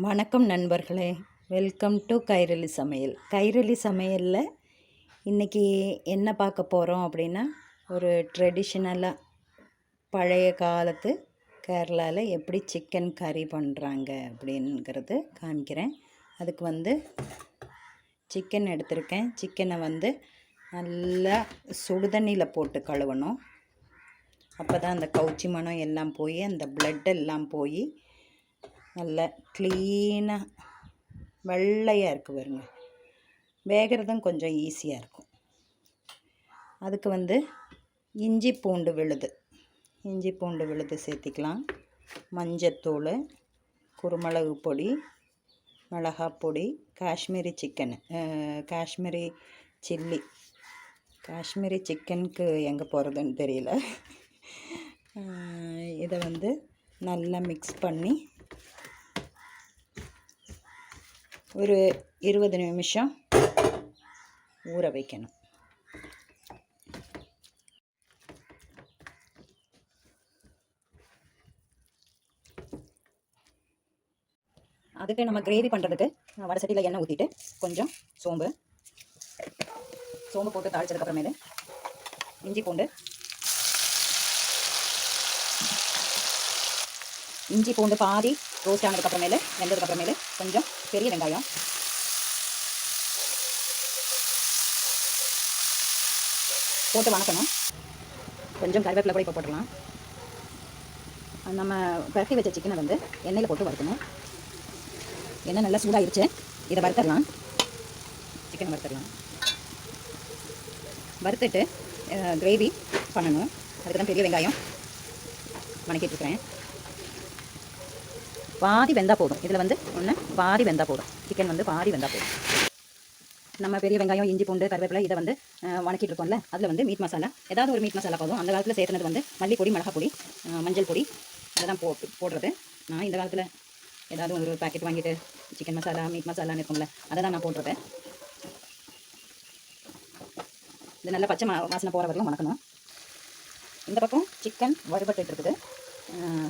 வணக்கம் நண்பர்களே. Welcome to Kairali சமையல். கைரளி சமையலில் இன்றைக்கி என்ன பார்க்க போகிறோம் அப்படின்னா ஒரு ட்ரெடிஷ்னலாக பழைய காலத்து கேரளாவில் எப்படி சிக்கன் கறி பண்ணுறாங்க அப்படிங்கிறது காமிக்கிறேன். அதுக்கு வந்து சிக்கன் எடுத்திருக்கேன். சிக்கனை வந்து நல்லா சுடுதண்ணியில் போட்டு கழுவணும். அப்போ தான் அந்த கவுச்சி மனம் எல்லாம் போய் அந்த blood எல்லாம் போய் நல்லா க்ளீனாக வெள்ளையாக இருக்குது பாருங்க. வேகிறதும் கொஞ்சம் ஈஸியாக இருக்கும். அதுக்கு வந்து இஞ்சி பூண்டு விழுது. இஞ்சி பூண்டு விழுது சேர்த்திக்கலாம். மஞ்சத்தூள் குருமிளகு பொடி மிளகாய் பொடி காஷ்மீரி சிக்கனு காஷ்மீரி சில்லி காஷ்மீரி சிக்கனுக்கு எங்கே போகிறதுன்னு தெரியல. இதை வந்து நல்லா மிக்ஸ் பண்ணி ஒரு இருபது நிமிஷம் ஊற வைக்கணும். அதுக்கு நம்ம கிரேவி பண்ணுறதுக்கு வடை சட்டியில் எண்ணெய் ஊற்றிட்டு கொஞ்சம் சோம்பு. சோம்பு போட்டு தாளிச்சதுக்கப்புறமேலு இஞ்சி பூண்டு. இஞ்சி பூண்டு பாதி ரோஸ்ட் ஆனதுக்கப்புறமேலு வெந்ததுக்கப்புறமேலு கொஞ்சம் பெரிய வெங்காயம். போட்டு வணக்கணும். கொஞ்சம் கருவேப்பிலை கூட இப்போ போட்டுடலாம் நம்ம பரட்டி வச்ச சிக்கனை வந்து எண்ணெயில் போட்டு வறுக்கணும். எண்ணெய் நல்லா சூடாகிருச்சு இதை வறுத்தரலாம். சிக்கனை வறுத்தரலாம். வறுத்துட்டு கிரேவி பண்ணணும். அதுக்கு தான் பெரிய வெங்காயம் வணக்கிட்டுருக்குறேன் பாதி வெந்தா போதும். இதில் வந்து ஒன்று பாதி வெந்தா போதும். சிக்கன் வந்து பாதி வெந்தா போதும். நம்ம பெரிய வெங்காயம் இஞ்சி பூண்டு கருவேப்பிலை இதை வந்து வணக்கிட்டு இருக்கோம்ல அதில் வந்து மீட் மசாலா ஏதாவது ஒரு மீட் மசாலா போதும். அந்த காலத்தில் சேர்த்துனது வந்து மல்லிப்பொடி மிளகாய் பொடி மஞ்சள் பொடி. அதெல்லாம் போ போடுறது. நான் இந்த காலத்தில் ஏதாவது ஒரு பாக்கெட் வாங்கிட்டு சிக்கன் மசாலா மீட் மசாலான்னு இருக்கும்ல அதை தான் நான் போடுறது. இது நல்லா பச்சை மா- வாசனை போகிற வரைக்கும் வணக்கணும். இந்த பக்கம் சிக்கன் வறுபட்டு இருக்குது.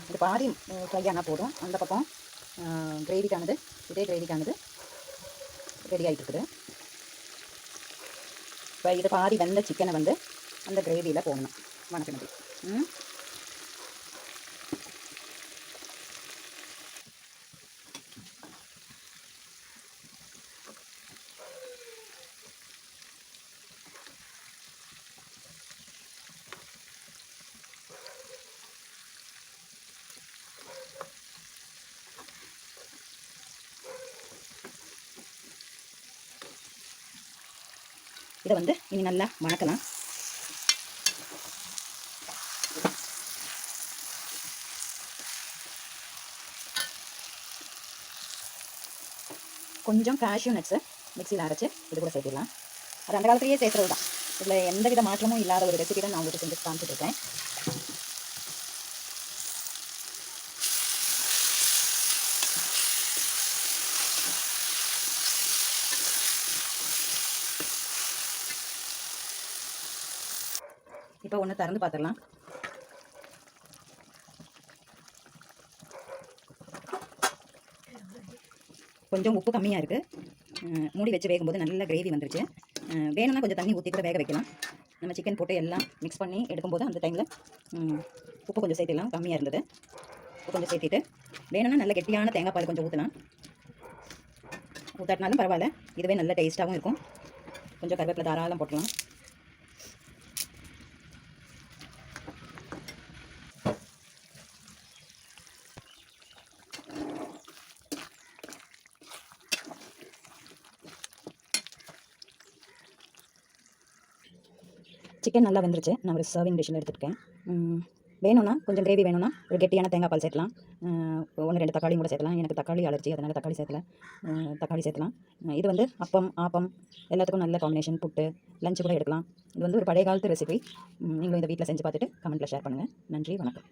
இது பாதி ஃப்ரை ஆனால் போதும். அந்த பக்கம் கிரேவிக்கானது இதே கிரேவிக்கானது ரெடி ஆகிட்டு இருக்குது இப்போ இது பாதி வெந்த சிக்கனை வந்து அந்த கிரேவியில் போடணும். வணக்கினது ம் இதை வந்து இனி நல்லா வணக்கலாம் கொஞ்சம் காஷ்யூ நட்ஸு மிக்சியில் அரைச்சி இது கூட சேர்த்துடலாம். அது அந்த காலத்திலேயே சேர்த்துறது தான் இதில் எந்த வித மாற்றமும் இல்லாத ஒரு ரெசிபி தான் நான் உங்களுக்கு செஞ்சு காமிச்சிட்டு இருக்கேன். இப்போ ஒன்று திறந்து பார்த்துடலாம் கொஞ்சம் உப்பு கம்மியாக இருக்குது மூடி வச்சு வேகும்போது நல்ல கிரேவி வந்துருச்சு. வேணும்னா கொஞ்சம் தண்ணி ஊற்றி கூட வேக வைக்கலாம். நம்ம சிக்கன் போட்டு எல்லாம் மிக்ஸ் பண்ணி எடுக்கும்போது அந்த டைமில் உப்பு கொஞ்சம் சேர்த்திடலாம் கம்மியாக இருந்தது. உப்பு கொஞ்சம் சேர்த்திட்டு வேணும்னா நல்ல கெட்டியான தேங்காய் பால் கொஞ்சம் ஊற்றலாம் ஊற்றாட்டினாலும் பரவாயில்ல. இதுவே நல்ல டேஸ்ட்டாகவும் இருக்கும். கொஞ்சம் கருவேப்பிலை தாராளம் போட்டலாம் சிக்கன் நல்லா வந்துருச்சு. நான் ஒரு சர்விங் டிஷ்ஷில் எடுத்துருக்கேன். வேணும்னா கொஞ்சம் கிரேவி வேணும்னா ஒரு கெட்டியான தேங்காய் பால் சேர்க்கலாம். ஒன்று ரெண்டு தக்காளி கூட சேர்க்கலாம். எனக்கு தக்காளி அலர்ஜி அதனால் தக்காளி சேர்க்கல. தக்காளி சேர்க்கலாம். இது வந்து அப்பம் ஆப்பம் எல்லாத்துக்கும் நல்ல காம்பினேஷன் புட்டு லஞ்ச் கூட எடுக்கலாம். இது வந்து ஒரு பழைய காலத்து ரெசிபி நீங்களும் இந்த வீட்டில் செஞ்சு பார்த்துட்டு கமெண்ட்டில் ஷேர் பண்ணுங்கள் நன்றி வணக்கம்.